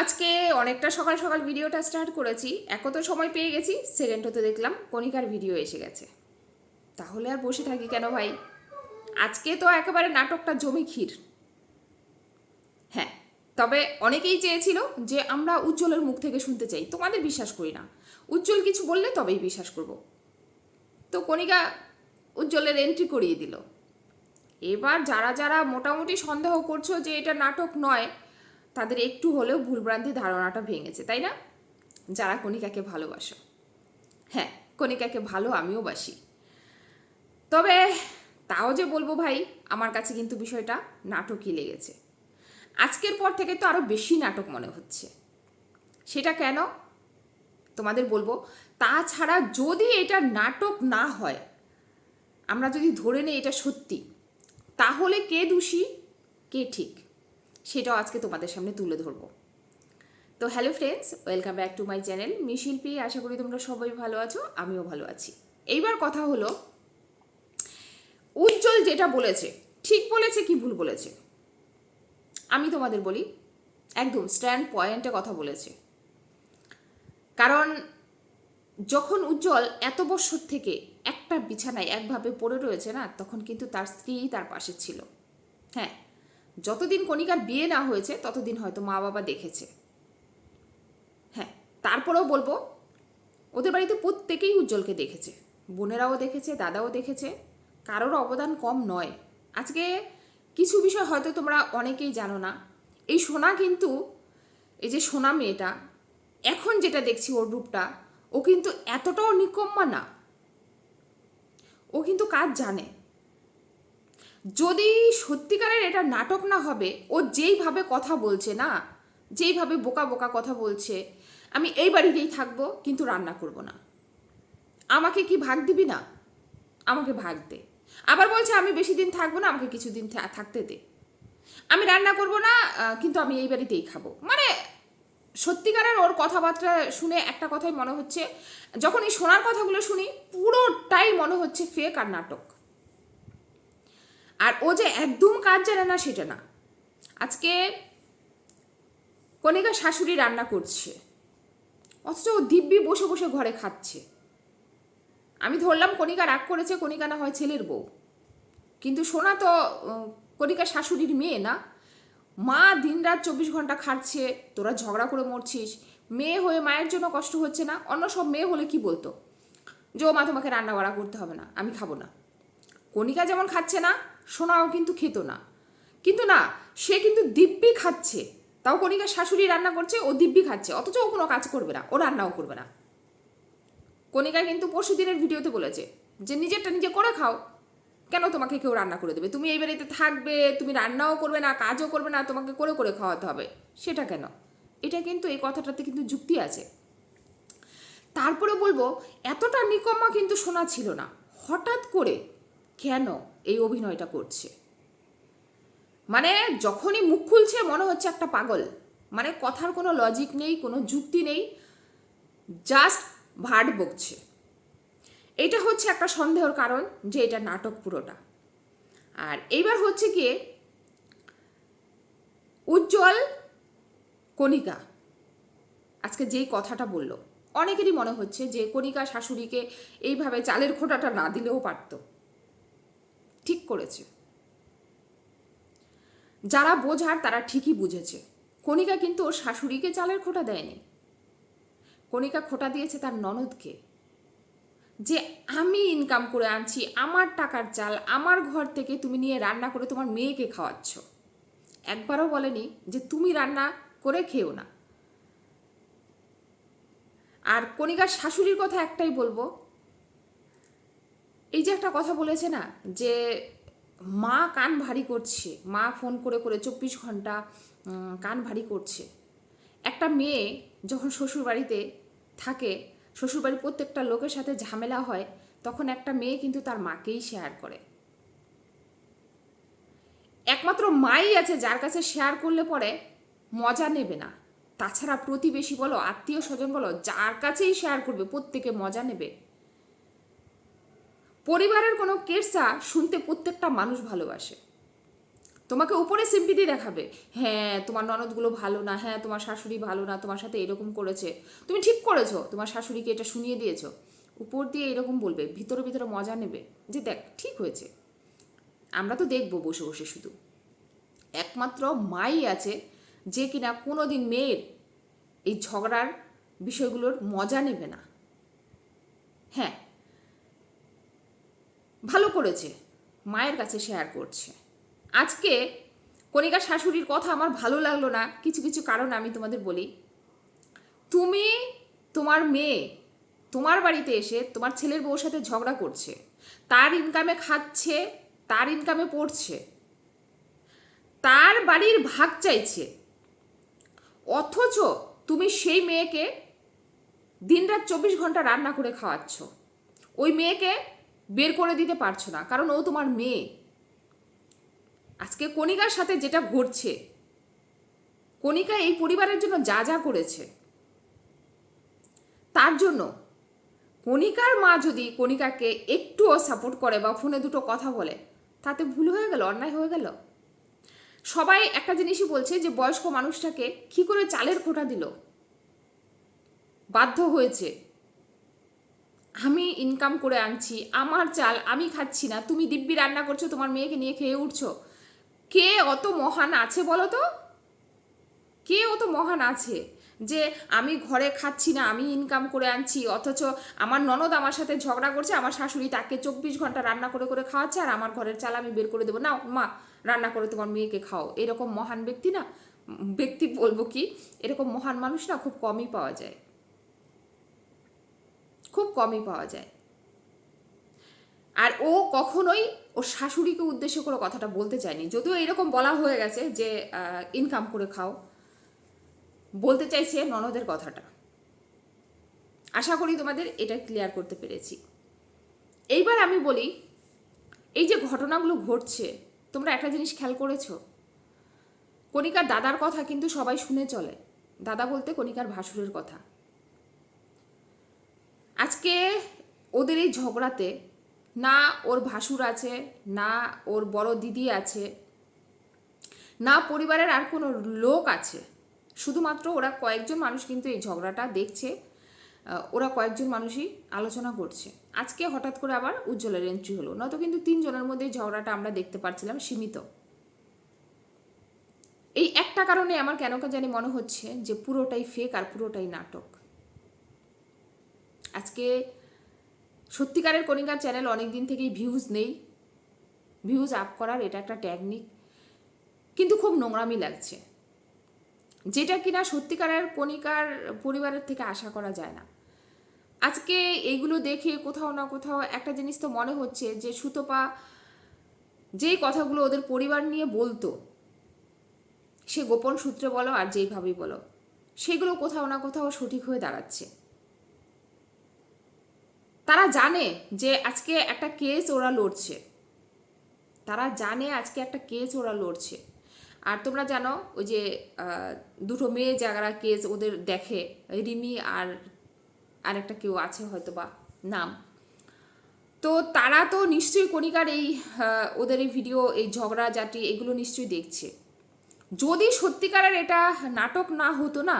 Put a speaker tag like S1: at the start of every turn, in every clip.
S1: আজকে অনেকটা সকাল সকাল ভিডিওটা স্টার্ট করেছি এক তো সময় পেয়ে গেছি সেকেন্ড হতে দেখলাম কণিকার ভিডিও এসে গেছে। তাহলে আর বসে থাকি কেন ভাই? আজকে তো একেবারে নাটকটা জমি ক্ষীর। হ্যাঁ তবে অনেকেই চেয়েছিল যে আমরা উজ্জ্বলের মুখ থেকে শুনতে চাই, তোমাদের বিশ্বাস করি না। উজ্জ্বল কিছু বললে তবেই বিশ্বাস করব। তো কণিকা উজ্জ্বলের এন্ট্রি করিয়ে দিল। এবার যারা যারা মোটামুটি সন্দেহ করছ যে এটা নাটক নয় তাদের একটু হলেও ভুলভ্রান্তি ধারণাটা ভেঙেছে, তাই না? যারা কণিকাকে ভালোবাসো। হ্যাঁ কণিকাকে ভালো আমিও বাসি। তবে তাও যে বলব ভাই, আমার কাছে কিন্তু বিষয়টা নাটকই লেগেছে। আজকের পর থেকে তো আরও বেশি নাটক মনে হচ্ছে। সেটা কেন? তোমাদের বলব, তাছাড়া যদি এটা নাটক না হয়, আমরা যদি ধরে নিই এটা সত্যি, তাহলে কে দোষী? কে ঠিক? সেটাও আজকে তোমাদের সামনে তুলে ধরবো। তো hello friends welcome back to my channel মিশিল্পি আশা করি তোমরা সবাই ভালো আছো, আমিও ভালো আছি। এইবার কথা হলো, উজ্জ্বল যেটা বলেছে, ঠিক বলেছে কি ভুল বলেছে? আমি তোমাদের বলি, একদম স্ট্যান্ড পয়েন্টে কথা বলেছে। কারণ যখন উজ্জ্বল এত বছর থেকে একটা বিছানায় একভাবে পড়ে রয়েছে না, তখন কিন্তু তার স্ত্রী তার পাশে ছিল। হ্যাঁ যতদিন কণিকার বিয়ে না হয়েছে, ততদিন হয়তো মা বাবা দেখেছে। হ্যাঁ তারপরেও বলব, ওদের বাড়িতে প্রত্যেকেই উজ্জ্বলকে দেখেছে। বোনেরাও দেখেছে, দাদাও দেখেছে। কারোর অবদান কম নয়। আজকে কিছু বিষয় হয়তো তোমরা অনেকেই জানো না। এই সোনা কিন্তু, এই যে সোনা মেয়েটা, এখন যেটা দেখছি ওর রূপটা, ও কিন্তু এতটাও নিকম্মা না। ও কিন্তু কাজ জানে। যদি সত্যিকারের এটা নাটক না হবে, ও যেইভাবে কথা বলছে না, যেইভাবে বোকা বোকা কথা বলছে, আমি এই বাড়িতেই থাকব, কিন্তু রান্না করব না। আমাকে কি ভাগ দিবি না? আমাকে ভাগ দে। আবার বলছে, আমি বেশি দিন থাকব না, আমাকে কিছুদিন থাকতে দে। আমি রান্না করব না কিন্তু আমি এই বাড়িতেই খাব। মানে সত্যিকারের ওর কথাবার্তা শুনে একটা কথাই মনে হচ্ছে যখন এই শোনার কথাগুলো শুনি, পুরোটাই মনে হচ্ছে ফেক আর নাটক। আর ও যে একদম কাজ জানে না সেটা না। আজকে কণিকা শাশুড়ি রান্না করছে। অথচ ও দিব্যি বসে বসে ঘরে খাচ্ছে। আমি ধরলাম কণিকা রাগ করেছে, কণিকা না হয় ছেলের বউ। কিন্তু সোনা তো কণিকা শাশুড়ির মেয়ে না। মা দিনরাত চব্বিশ ঘণ্টা খাচ্ছে, তোরা ঝগড়া করে মরছিস। মেয়ে হয়ে মায়ের জন্য কষ্ট হচ্ছে না, অন্য সব মেয়ে হলে কি বলতো? যে ও মা তোমাকে রান্না বাড়া করতে হবে না, আমি খাব না। কণিকা যেমন খাচ্ছে না সোনাও কিন্তু খেত না। কিন্তু না, সে কিন্তু দিব্যি খাচ্ছে। তাও কণিকা শাশুড়ি রান্না করছে, ও দিব্যি খাচ্ছে। অথচ ও কোনো কাজ করবে না, ও রান্নাও করবে না। কণিকা কিন্তু পরশু দিনের ভিডিওতে বলেছে যে, নিজেরটা নিজে করে খাও। কেন তোমাকে কেউ রান্না করে দেবে? তুমি এই বাড়িতে থাকবে, তুমি রান্নাও করবে না, কাজও করবে না, তোমাকে করে করে খাওয়াতে হবে। সেটা কেন? এটা কিন্তু এই কথাটাতে কিন্তু যুক্তি আছে। তারপরে বলব, এতটা নিকম্মা কিন্তু শোনা ছিল না। হঠাৎ করে, কেন? এই অভিনয়টা করছে। মানে যখনই মুখ খুলছে মনে হচ্ছে একটা পাগল। মানে কথার কোনো লজিক নেই, কোনো যুক্তি নেই জাস্ট ভাট বকছে। এটা হচ্ছে একটা সন্দেহর কারণ যে এটা নাটক পুরোটা। আর এইবার হচ্ছে গিয়ে উজ্জ্বল কণিকা। আজকে যেই কথাটা বলল, অনেকেরই মনে হচ্ছে যে কণিকা শাশুড়িকে এইভাবে চালের খোঁটাটা না দিলেও পারত। ঠিক করেছে। যারা বোঝার তারা ঠিকই বুঝেছে। কণিকা কিন্তু ওর শাশুড়িকে চালের খোঁটা দেয়নি। কণিকা খোঁটা দিয়েছে তার ননদকে। যে আমি ইনকাম করে আনছি, আমার টাকার চাল, আমার ঘর থেকে তুমি নিয়ে রান্না করে তোমার মেয়েকে খাওয়াচ্ছ। একবারও বলেনি যে তুমি রান্না করে খেও না। আর কণিকার শাশুড়ির কথা একটাই বলব এই যে একটা কথা বলেছে না, যে মা কান ভারী করছে, মা ফোন করে করে চব্বিশ ঘণ্টা কান ভারী করছে। একটা মেয়ে যখন শ্বশুর বাড়িতে থাকে, শ্বশুরবাড়ির প্রত্যেকটা লোকের সাথে ঝামেলা হয়, তখন একটা মেয়ে কিন্তু তার মাকেই শেয়ার করে। একমাত্র মাই আছে যার কাছে শেয়ার করলে পরে মজা নেবে না। তাছাড়া প্রতিবেশী বলো, আত্মীয় স্বজন বলো, যার কাছেই শেয়ার করবে, প্রত্যেকে মজা নেবে। পরিবারের কোনো কেসা শুনতে প্রত্যেকটা মানুষ ভালোবাসে। তোমাকে উপরে সিম্পিতি দেখাবে হ্যাঁ তোমার ননদগুলো ভালো না হ্যাঁ তোমার শাশুড়ি ভালো না, তোমার সাথে এরকম করেছে। তুমি ঠিক করেছ, তোমার শাশুড়িকে এটা শুনিয়ে দিয়েছ। উপর দিয়ে এরকম বলবে, ভিতরে ভিতরে মজা নেবে, যে দেখ, ঠিক হয়েছে। আমরা তো দেখব বসে বসে শুধু। একমাত্র মাই আছে যে কিনা কোনো দিন মেয়ের এই ঝগড়ার বিষয়গুলোর মজা নেবে না। হ্যাঁ ভালো করেছে। মায়ের কাছে শেয়ার করছে। আজকে কণিকা শাশুড়ির কথা আমার ভালো লাগল না। কিছু কিছু কারণ আমি তোমাদের বলি। তুমি তোমার মেয়ে তোমার বাড়িতে এসে তোমার ছেলের বউর সাথে ঝগড়া করছে। তার ইনকামে খাচ্ছে, তার ইনকামে পড়ছে। তার বাড়ির ভাগ চাইছে। অথচ তুমি সেই মেয়েকে দিনরাত চব্বিশ ঘণ্টা রান্না করে খাওয়াচ্ছ। ওই মেয়েকে বের করে দিতে পারছ না, কারণ ও তোমার মেয়ে। আজকে কণিকার সাথে যেটা ঘটছে, কণিকা এই পরিবারের জন্য যা যা করেছে, তার জন্য কণিকার মা যদি কণিকাকে একটুও সাপোর্ট করে বা ফোনে দুটো কথা বলে, তাতে ভুল হয়ে গেল, অন্যায় হয়ে গেল? সবাই একটা জিনিসই বলছে যে, বয়স্ক মানুষটাকে কি করে চালের খোটা দিল? বাধ্য হয়েছে। আমি ইনকাম করে আনছি, আমার চাল আমি খাচ্ছি না, তুমি দিব্যি রান্না করছ, তোমার মেয়েকে নিয়ে খেয়ে উঠছো। কে অত মহান আছে বলো তো? কে অত মহান আছে যে আমি ঘরে খাচ্ছি না, আমি ইনকাম করে আনছি, অথচ আমার ননদ আমার সাথে ঝগড়া করছে, আমার শাশুড়ি তাকে চব্বিশ ঘণ্টা রান্না করে করে খাওয়াচ্ছে, আর আমার ঘরের চাল আমি বের করে দেবো। না মা, রান্না করে তোমার মেয়েকে খাও। এরকম মহান ব্যক্তি না, ব্যক্তি বলব কি, এরকম মহান মানুষ না খুব কমই পাওয়া যায়। খুব কমই পাওয়া যায়। আর ও কখনোই ওর শাশুড়িকে উদ্দেশ্য করে কথাটা বলতে চায়নি। যদিও এরকম বলা হয়ে গেছে যে ইনকাম করে খাও। বলতে চাইছে ননদের কথাটা। আশা করি তোমাদের এটা ক্লিয়ার করতে পেরেছি। এইবার আমি বলি, এই যে ঘটনাগুলো ঘটছে, তোমরা একটা জিনিস খেয়াল করেছ? কণিকার দাদার কথা কিন্তু সবাই শুনে চলে। দাদা বলতে কণিকার ভাসুরের কথা। আজকে ওদের এই ঝগড়াতে না ওর ভাসুর আছে, না ওর বড় দিদি আছে, না পরিবারের আর কোনো লোক আছে। শুধুমাত্র ওরা কয়েকজন মানুষ কিন্তু এই ঝগড়াটা দেখছে ওরা কয়েকজন মানুষই আলোচনা করছে। আজকে হঠাৎ করে আবার উজ্জ্বলের এন্ট্রি হলো, নয়তো কিন্তু তিনজনের মধ্যে এই ঝগড়াটা আমরা দেখতে পাচ্ছিলাম সীমিত। এই একটা কারণে আমার কেন কা জানি মনে হচ্ছে যে পুরোটাই ফেক আর পুরোটাই নাটক। আজকে সত্যিকারের কণিকার চ্যানেল অনেক দিন থেকেই ভিউজ নেই। ভিউজ আপ করার এটা একটা টেকনিক কিন্তু খুব নোংরামি লাগছে। যেটা কিনা সত্যিকারের কণিকার পরিবারের থেকে আশা করা যায় না। আজকে এইগুলো দেখে কোথাও না কোথাও একটা জিনিস তো মনে হচ্ছে যে সুতপা যেই কথাগুলো ওদের পরিবার নিয়ে বলতো, সে গোপন সূত্রে বলো আর যেইভাবেই বলো, সেগুলো কোথাও না কোথাও সঠিক হয়ে দাঁড়াচ্ছে। তারা জানে যে আজকে একটা কেস ওরা লড়ছে। তারা জানে আজকে একটা কেস ওরা লড়ছে। আর তোমরা জানো, ওই যে দুটো মেয়ে যারা কেস ওদের দেখে, রিমি আর আরেকটা কেউ আছে হয়তো বা নাম। তো তারা তো নিশ্চয়ই কণিকার এই ওদের এই ভিডিও এই ঝগড়া জাটি এগুলো নিশ্চয়ই দেখছে। যদি সত্যিকারের এটা নাটক না হতো না,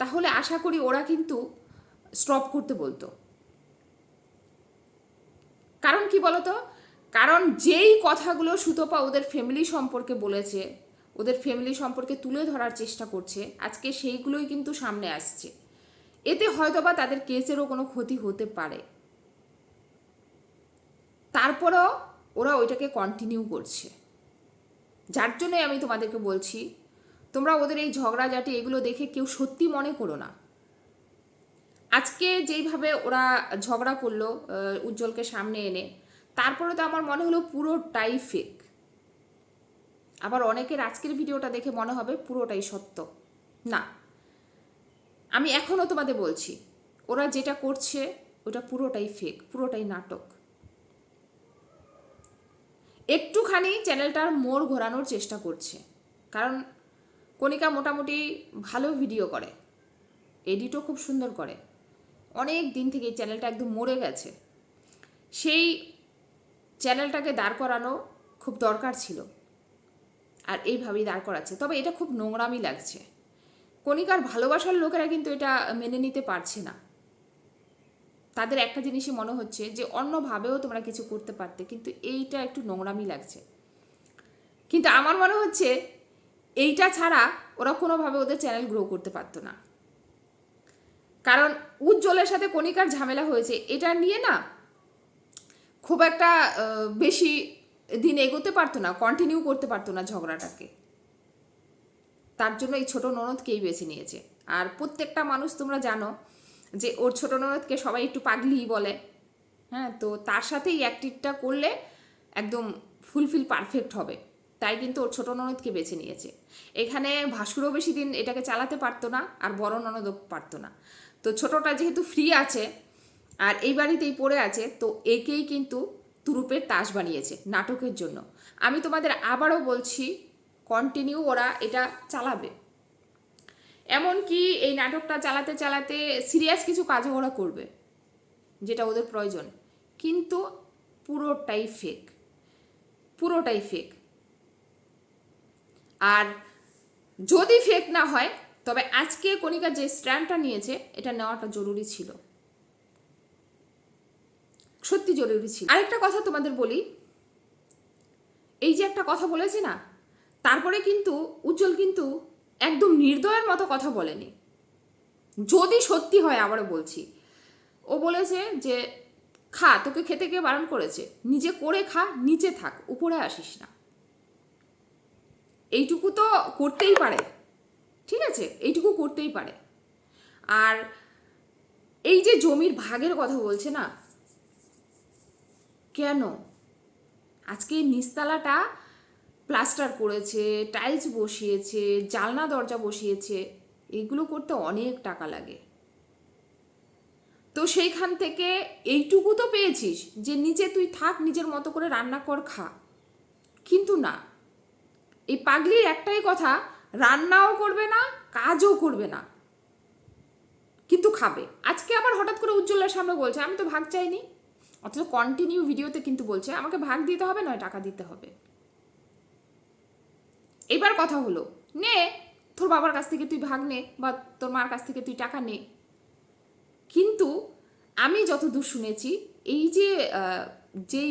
S1: তাহলে আশা করি ওরা কিন্তু স্টপ করতে বলতো। কারণ কি বলতো? কারণ যেই কথাগুলো সুতপা ওদের ফ্যামিলি সম্পর্কে বলেছে, ওদের ফ্যামিলি সম্পর্কে তুলে ধরার চেষ্টা করছে, আজকে সেইগুলোই কিন্তু সামনে আসছে। এতে হয়তোবা তাদের কেসেরও কোনো ক্ষতি হতে পারে। তারপরেও ওরা ওইটাকে কন্টিনিউ করছে। যার জন্যই আমি তোমাদেরকে বলছি, তোমরা ওদের এই ঝগড়াঝাটি এগুলো দেখে কেউ সত্যি মনে করো না। আজকে যেইভাবে ওরা ঝগড়া করল উজ্জ্বলকে সামনে এনে, তারপরে তো আমার মনে হলো পুরোটাই ফেক আবার অনেকের আজকের ভিডিওটা দেখে মনে হবে পুরোটাই সত্য। না, আমি এখনও তোমাদের বলছি, ওরা যেটা করছে, ওটা পুরোটাই ফেক পুরোটাই নাটক। একটুখানি চ্যানেলটার মোড় ঘোরানোর চেষ্টা করছে, কারণ কণিকা মোটামুটি ভালো ভিডিও করে এডিটও খুব সুন্দর করে। অনেক দিন থেকে এই চ্যানেলটা একদম মরে গেছে। সেই চ্যানেলটাকে দাঁড় করানো খুব দরকার ছিল। আর এইভাবেই দাঁড় করাচ্ছে। তবে এটা খুব নোংরামি লাগছে। কণিকার ভালোবাসার লোকেরা কিন্তু এটা মেনে নিতে পারছে না। তাদের একটা জিনিসই মনে হচ্ছে যে, অন্যভাবেও তোমরা কিছু করতে পারতে, কিন্তু এইটা একটু নোংরামি লাগছে। কিন্তু আমার মনে হচ্ছে, এইটা ছাড়া ওরা কোনোভাবে ওদের চ্যানেল গ্রো করতে পারতো না। কারণ উজ্জ্বলের সাথে কণিকার ঝামেলা হয়েছে, এটা নিয়ে না খুব একটা বেশি দিন এগোতে পারতো না কন্টিনিউ করতে পারতো না ঝগড়াটাকে। তার জন্য এই ছোট ননদকেই বেছে নিয়েছে। আর প্রত্যেকটা মানুষ তোমরা জানো যে ওর ছোট ননদকে সবাই একটু পাগলিই বলে। হ্যাঁ তো তার সাথে এই অ্যাক্টিভটা করলে একদম ফুলফিল পারফেক্ট হবে। তাই কিন্তু ওর ছোট ননদকে বেছে নিয়েছে। এখানে ভাসুরও বেশি দিন এটাকে চালাতে পারতো না, আর বড় ননদও পারতো না। তো ছোটটা যেহেতু ফ্রি আছে, আর এই বাড়িতেই পড়ে আছে, তো একেই কিন্তু তুরুপের তাস বানিয়েছে নাটকের জন্য। আমি তোমাদের আবারও বলছি কন্টিনিউ ওরা এটা চালাবে। এমনকি এই নাটকটা চালাতে চালাতে সিরিয়াস কিছু কাজও ওরা করবে, যেটা ওদের প্রয়োজন। কিন্তু পুরোটাই ফেক পুরোটাই ফেক আর যদি ফেক না হয় তবে আজকে কণিকা যে স্ট্যান্ডটা নিয়েছে, এটা নেওয়াটা জরুরি ছিল। সত্যি জরুরি ছিল। আরেকটা কথা তোমাদের বলি, এই যে একটা কথা বলেছি না, তারপরে কিন্তু উজ্জ্বল কিন্তু একদম নির্দয়ের মতো কথা বলেনি। যদি সত্যি হয় আবারও বলছি, ও বলেছে যে, খা, তোকে খেতে গিয়ে বারণ করেছে। নিজে করে খা, নিচে থাক, উপরে আসিস না। এইটুকু তো করতেই পারে। ঠিক আছে? এইটুকু করতেই পারে। আর এই যে জমির ভাগের কথা বলছে না, কেন? আজকে এই নিচতলাটা প্লাস্টার করেছে, টাইলস বসিয়েছে, জালনা, দরজা বসিয়েছে, এগুলো করতে অনেক টাকা লাগে। তো সেইখান থেকে এইটুকু তো পেয়েছিস, যে নিচে তুই থাক, নিজের মতো করে রান্না কর, খা। কিন্তু না, এই পাগলির একটাই কথা রান্নাও করবে না, কাজও করবে না। কিন্তু খাবে। আজকে আবার হঠাৎ করে উজ্জ্বলের সামনে বলছে, আমি তো ভাগ চাইনি। অথচ কন্টিনিউ ভিডিওতে কিন্তু বলছে, আমাকে ভাগ দিতে হবে, নয় টাকা দিতে হবে। এবার কথা হলো, নে, তোর বাবার কাছ থেকে তুই ভাগ নে বা তোর মার কাছ থেকে তুই টাকা নে। কিন্তু আমি যতদূর শুনেছি, এই যে যেই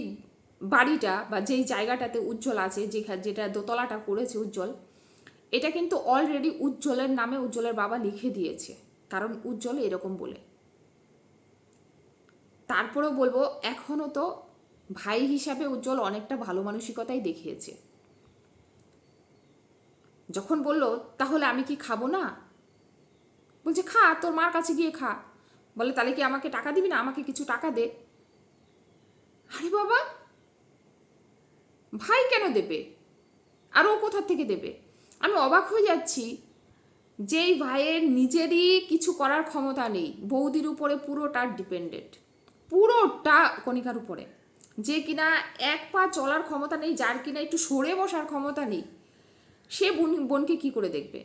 S1: বাড়িটা বা যেই জায়গাটাতে উজ্জ্বল আছে যেখানে যেটা দোতলাটা করেছে উজ্জ্বল এটা কিন্তু অলরেডি উজ্জ্বলের নামে উজ্জ্বলের বাবা লিখে দিয়েছে। কারণ উজ্জ্বল এরকম বলে। তারপরেও বলব এখনও তো ভাই হিসাবে উজ্জ্বল অনেকটা ভালো মানসিকতাই দেখিয়েছে। যখন বলল, তাহলে আমি কি খাব না? বলছে, খা, তোর মার কাছে গিয়ে খা। বলে, তাহলে কি আমাকে টাকা দিবি না? আমাকে কিছু টাকা দে। আরে বাবা! ভাই কেন দেবে? আর ও কোথার থেকে দেবে? আমি অবাক হয়ে যাচ্ছি যেই ভাইয়ের নিজেরই কিছু করার ক্ষমতা নেই, বৌদির উপরে পুরোটা ডিপেন্ডেন্ট পুরোটা কণিকার উপরে, যে কিনা এক পা চলার ক্ষমতা নেই, যার কিনা একটু সরে বসার ক্ষমতা নেই, সে বোন, বোনকে কি করে দেখবে?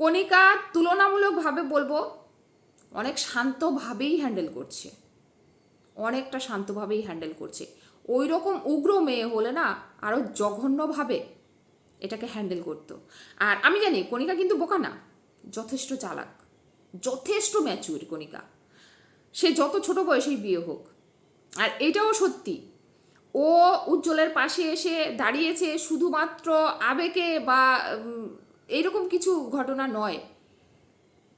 S1: কণিকা তুলনামূলকভাবে বলব, অনেক শান্তভাবেই হ্যান্ডেল করছে, অনেকটা শান্তভাবেই হ্যান্ডেল করছে। ওই রকম উগ্র মেয়ে হলে না আরও জঘন্যভাবে এটাকে হ্যান্ডেল করতো। আর আমি জানি কণিকা কিন্তু বোকা না, যথেষ্ট চালাক, যথেষ্ট ম্যাচুর কণিকা। সে যত ছোট বয়সেই বিয়ে হোক। আর এটাও সত্যি, ও উজ্জ্বলের পাশে এসে দাঁড়িয়েছে শুধুমাত্র আবেগে বা এইরকম কিছু ঘটনা নয়।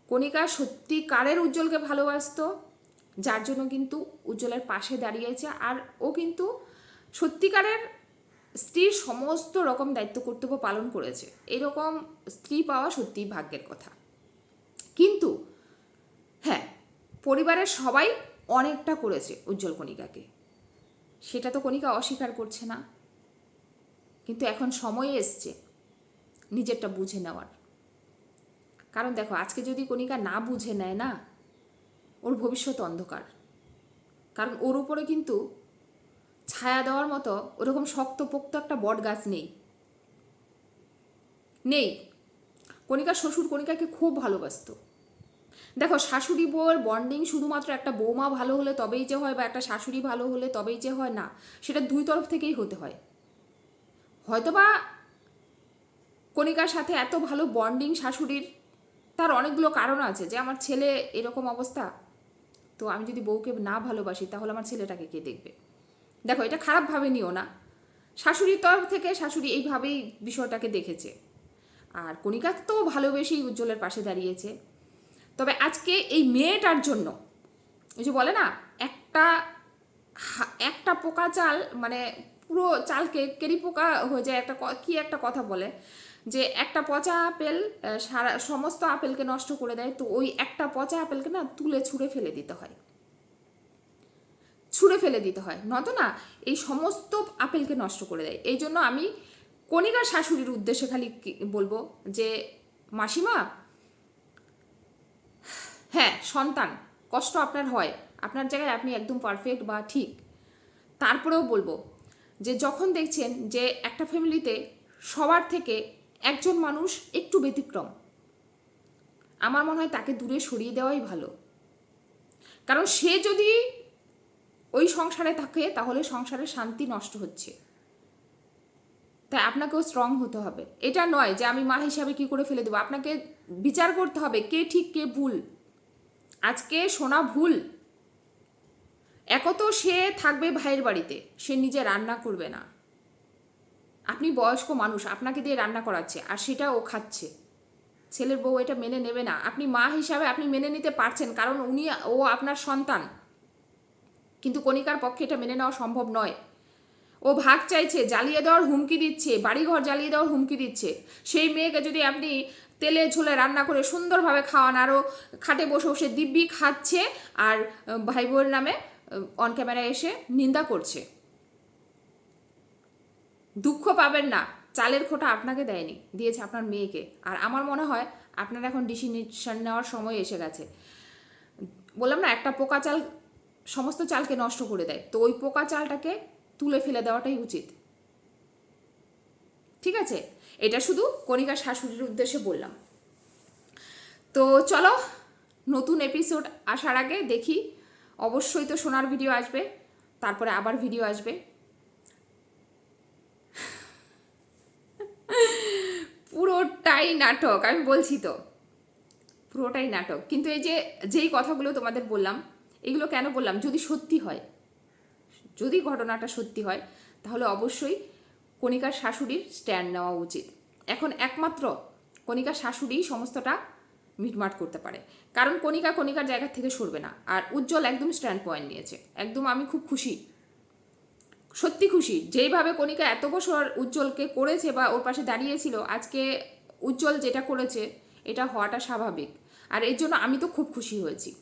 S1: কণিকা সত্যিকারের উজ্জ্বলকে ভালোবাসতো যার জন্য কিন্তু উজ্জ্বলের পাশে দাঁড়িয়েছে আর ও কিন্তু সত্যিকারের স্ত্রীর সমস্ত রকম দায়িত্ব কর্তব্য পালন করেছে। এরকম স্ত্রী পাওয়া সত্যিই ভাগ্যের কথা। কিন্তু হ্যাঁ পরিবারের সবাই অনেকটা করেছে উজ্জ্বল কণিকাকে। সেটা তো কণিকা অস্বীকার করছে না। কিন্তু এখন সময় এসছে নিজেরটা বুঝে নেওয়ার। কারণ দেখো, আজকে যদি কণিকা না বুঝে নেয় না ওর ভবিষ্যৎ অন্ধকার। কারণ ওর উপরে কিন্তু ছায়া দেওয়ার মতো ওরকম শক্তপোক্ত একটা বট গাছ নেই। নেই। কণিকার শ্বশুর কণিকাকে খুব ভালোবাসতো। দেখো, শাশুড়ি বউয়ের বন্ডিং শুধুমাত্র একটা বৌমা ভালো হলে তবেই যে হয় বা একটা শাশুড়ি ভালো হলে তবেই যে হয় না, সেটা দুই তরফ থেকেই হতে হয়। হয়তোবা কণিকার সাথে এত ভালো বন্ডিং শাশুড়ির, তার অনেকগুলো কারণ আছে যে আমার ছেলে এরকম অবস্থা তো আমি যদি বউকে না ভালোবাসি, তাহলে আমার ছেলেটাকে কে দেখবে? দেখো, এটা খারাপভাবে নিও না। শাশুড়ির তরফ থেকে শাশুড়ি এইভাবেই বিষয়টাকে দেখেছে। আর কণিকা তো ভালোবেসেই উজ্জ্বলের পাশে দাঁড়িয়েছে। তবে আজকে এই মেয়েটার জন্য ওই যে বলে না, একটা একটা পোকা চাল মানে পুরো চালকে কেরি পোকা হয়ে যায়, একটা কি একটা কথা বলে যে একটা পচা আপেল সারা, সমস্ত আপেলকে নষ্ট করে দেয়, তো ওই একটা পচা আপেলকে না তুলে ছুঁড়ে ফেলে দিতে হয়। ছুঁড়ে ফেলে দিতে হয়। নত না এই সমস্ত আপেলকে নষ্ট করে দেয়। এই জন্য আমি কণিকার শাশুড়ির উদ্দেশ্যে খালি বলব যে, মাসিমা হ্যাঁ সন্তান, কষ্ট আপনার হয়। আপনার জায়গায় আপনি একদম পারফেক্ট বা ঠিক। তারপরেও বলব যে, যখন দেখছেন যে একটা ফ্যামিলিতে সবার থেকে একজন মানুষ একটু ব্যতিক্রম। আমার মনে হয় তাকে দূরে সরিয়ে দেওয়াই ভালো। কারণ সে যদি ওই সংসারে থাকে, তাহলে সংসারের শান্তি নষ্ট হচ্ছে। তাই আপনাকেও স্ট্রং হতে হবে। এটা নয় যে আমি মা হিসাবে কি করে ফেলে দেবো। আপনাকে বিচার করতে হবে কে ঠিক, কে ভুল। আজকে সোনা ভুল। একত সে থাকবে ভাইয়ের বাড়িতে। সে নিজে রান্না করবে না। আপনি বয়স্ক মানুষ, আপনাকে দিয়ে রান্না করাচ্ছে আর সেটা ও খাচ্ছে। ছেলের বউ এটা মেনে নেবে না। আপনি মা হিসাবে আপনি মেনে নিতে পারছেন, কারণ উনি, ও আপনার সন্তান। কিন্তু কণিকার পক্ষে এটা মেনে নেওয়া সম্ভব নয়। ও ভাগ চাইছে, জ্বালিয়ে দেওয়ার হুমকি দিচ্ছে, বাড়িঘর জ্বালিয়ে দেওয়ার হুমকি দিচ্ছে। সেই মেয়েকে যদি আপনি তেলে ঝোলে রান্না করে সুন্দরভাবে খাওয়ান আরও খাটে বসে বসে দিব্যি খাচ্ছে আর ভাই নামে অন ক্যামেরায় এসে নিন্দা করছে। দুঃখ পাবেন না। চালের খোটা আপনাকে দেয়নি, দিয়েছে আপনার মেয়েকে। আর আমার মনে হয় আপনার এখন ডিসিশন নেওয়ার সময় এসে গেছে। বললাম না, একটা পোকা চাল সমস্ত চালকে নষ্ট করে দেয়। তো ওই পোকা চালটাকে তুলে ফেলে দেওয়াটাই উচিত। ঠিক আছে? এটা শুধু কণিকা শাশুড়ির উদ্দেশ্যে বললাম। তো চলো, নতুন এপিসোড আসার আগে দেখি। অবশ্যই তো সোনার ভিডিও আসবে, তারপরে আবার ভিডিও আসবে। পুরোটাই নাটক, আমি বলছি তো। পুরোটাই নাটক। কিন্তু এই যে, যেই কথাগুলো তোমাদের বললাম, এগুলো কেন বললাম? যদি সত্যি হয়, যদি ঘটনাটা সত্যি হয়, তাহলে অবশ্যই কণিকার শাশুড়ির স্ট্যান্ড নেওয়া উচিত। এখন একমাত্র কণিকার শাশুড়ি সমস্তটা মিটমাট করতে পারে। কারণ কণিকা কণিকার জায়গা থেকে সরবে না। আর উজ্জ্বল একদম স্ট্যান্ড পয়েন্ট নিয়েছে। একদম আমি খুব খুশি সত্যি খুশি। যেইভাবে কণিকা এত বছর উজ্জ্বলকে করেছে বা ওর পাশে দাঁড়িয়েছিল, আজকে উজ্জ্বল যেটা করেছে, এটা হওয়াটা স্বাভাবিক। আর এর জন্য আমি তো খুব খুশি হয়েছি।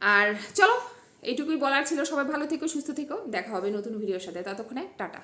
S1: আর চলো, এইটুকুই বলার ছিল। সবাই ভালো থেকো, সুস্থ থেকো। দেখা হবে নতুন ভিডিওর সাথে। ততক্ষণে টাটা।